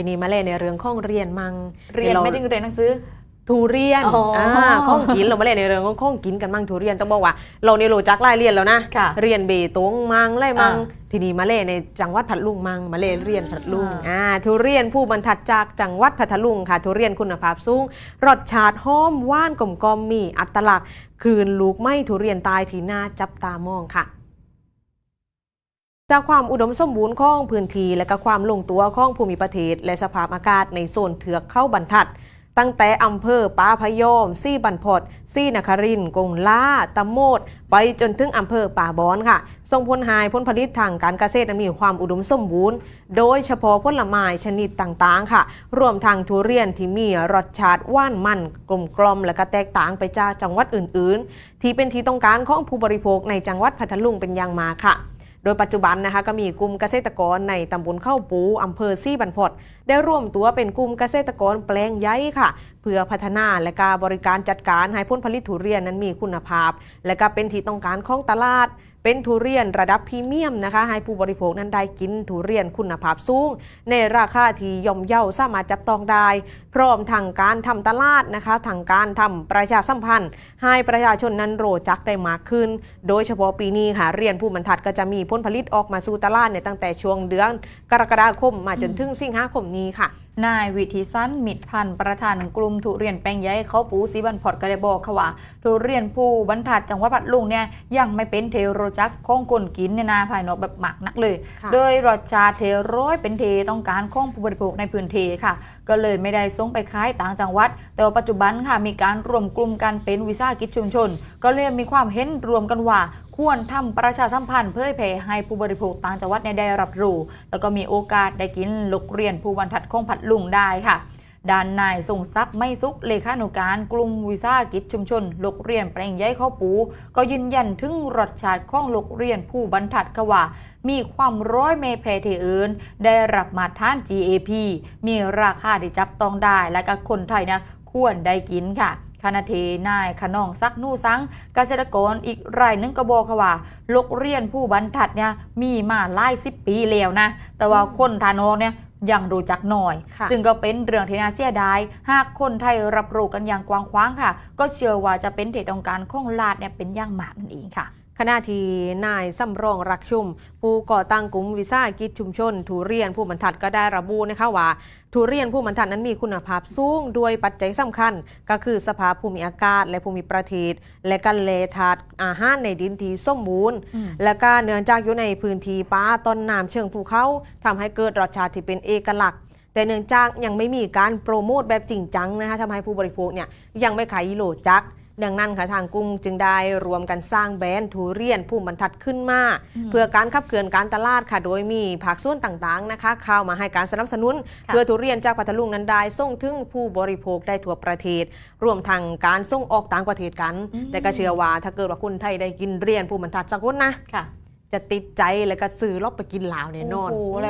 ทีนี้มาเล่นในเรื่องของเรียนมังเรียนดี๋วไม่ได้เรียนหนังสือทุเรียนอ๋ออ่าข้องกินเรามาเล่นในเรื่องของข้องกินกันมั่งทุเรียนต้องบอกว่า เราในโรจักไล่เรียนแล้วนะค่ะเรียนเบตงมังไล่มังอ่าทีนี้มาเล่นในจังหวัดพัทลุงมังมาเล่นเรียนพัทลุงอ่าอ่าทุเรียนผู้บรรทัดจากจังหวัดพัทลุงค่ะ ทุเรียนคุณภาพสูง รสชาติหอมหว่านกลมกลมๆมีอัตลักษณ์ คืนลูกไม่ทุเรียนตายที่น่าจับตามองค่ะ จากความอุดมสมบูรณ์ของพื้นที่และก็ความลงตัวของภูมิประเทศ และสภาพอากาศในโซนเถือกเข้าบรรทัด ตั้งแต่อำเภอป้าพยอม ซี่บันพดซี่นครินทร์กงล่าตะโมด ไปจนถึงอำเภอป่าบอนค่ะ ส่งผลหายผลผลิตทางการเกษตรมีความอุดมสมบูรณ์ โดยเฉพาะผลไม้ชนิดต่างๆ ค่ะ รวมทางทุเรียนที่มีรสชาติว่านมันกลมกลมและก็แตกต่างไปจากจังหวัดอื่น ๆ ที่เป็นที่ต้องการของผู้บริโภคในจังหวัดพัทลุงเป็นอย่างมากค่ะ โดยปัจจุบันนะคะก็มีกลุ่มเกษตรกรในตำบลเข้าปูอำเภอซี่บันพดได้ร่วมตัวเป็นกลุ่มเกษตรกรแปลงใหญ่ค่ะเพื่อพัฒนาและการบริการจัดการให้ผลผลิตทุเรียนนั้นมีคุณภาพ และก็เป็นที่ต้องการของตลาด เป็นทุเรียนระดับพรีเมียมนะคะให้ผู้บริโภคนั้นได้กินทุเรียนคุณภาพสูง ในราคาที่ย่อมเยาสามารถจับต้องได้ พร้อมทางการทำตลาดนะคะทางการทำประชาสัมพันธ์ ให้ประชาชนนั้นโรจักได้มากขึ้น โดยเฉพาะปีนี้ค่ะเรียนผู้บรรทัดก็จะมีผลผลิตออกมาสู่ตลาดเนี่ยตั้งแต่ช่วงเดือนกรกฎาคมมาจนถึงสิงหาคมนี้ค่ะ นายวิทิสันมิตรพันธ์ประธานกลุ่มทุเรียนแปลงใหญ่เขาปูสีบันพอดก็ได้บอกค่ะว่าทุเรียนผู้บรรทัดจังหวัดพัทลุงเนี่ยยังไม่เป็นเทโรจักของคนกินเนี่ยนาภายนอกแบบหมักนักเลยค่ะโดยรสชาติเทโร้อยเป็นเทต้องการของผู้บริโภคในพื้นที่ค่ะ ก็เลยไม่ได้ส่งไปขายต่างจังหวัด แต่ว่าปัจจุบันค่ะมีการรวมกลุ่มกันเป็นวิสาหกิจชุมชน ก็เลยมีความเห็นรวมกันว่า ควรทำประชาสัมพันธ์เพื่อแผ่ให้ผู้บริโภคต่างจังหวัดได้รับรู้ แล้วก็มีโอกาสได้กินลูกเรียนผู้บรรทัดของพัดลุงได้ค่ะด้านนายทรงศักดิ์ไม่สุขเลขานุการกลุ่มวิสาหกิจชุมชนลูกเรียนแปลงใหญ่ข้าวปู ก็ยืนยันถึงรสชาติของลูกเรียนผู้บรรทัดกว่า มีความร้อยเมแพเทเอินได้รับมาตรฐาน GAP มีราคาที่จับต้องได้และก็คนไทยนะควรได้กินค่ะ คณะเทนายขนองซักนู่ซังเกษตรกรอีกรายหนึงก็บอกค่ะว่าลกเรียนผู้บรรทัดเนี่ยมีมาหลายสิบปีแล้วนะ แต่ว่าคนทานอกเนี่ยยังรู้จักหน่อยค่ะซึ่งก็เป็นเรื่องที่น่าเสียดาย หากคนไทยรับรู้กันอย่างกว้างขวางค่ะ ก็เชื่อว่าจะเป็นเหตุต้องการของลาดเนี่ยเป็นอย่างมากนั่นเองค่ะ ขณะที่นายสำรองรักชุมผู้ก่อตั้งกลุ่มวิสาหกิจชุมชนทุเรียนผู้บรรทัดก็ได้ระบุนะคะว่าทุเรียนผู้บรรทัดนั้นมีคุณภาพสูงด้วยปัจจัยสำคัญ ก็คือสภาพภูมิอากาศและภูมิประเทศและการเลธาตุอาหารในดินที่สมบูรณ์อืมและก็เนื่องจากอยู่ในพื้นที่ป่าต้นน้ำเชิงภูเขาทำให้เกิดรสชาติที่เป็นเอกลักษณ์แต่เนื่องจากยังไม่มีการโปรโมทแบบจริงจังนะคะทำให้ผู้บริโภคเนี่ยยังไม่ขายโลจัก ดังนั้นค่ะทางกรุงจึงได้รวมกันสร้างแบรนด์ทุเรียนผู้บรรทัดขึ้นมาอืมเพื่อการขับเคลื่อนการตลาดค่ะโดยมีภาคส่วนต่างๆนะคะ เข้ามาให้การสนับสนุนค่ะเพื่อทุเรียนจากพัทลุงนั้นได้ส่งถึงผู้บริโภคได้ทั่วประเทศรวมทั้งการส่งออกต่างประเทศกันอืมแต่ก็เชื่อว่าถ้าเกิดว่าคนไทยได้กินเรียนผู้บรรทัดสักคนนะค่ะจะติดใจแล้วก็ซื้อลอบไปกินลาวแน่นอนโอ้โหอะไร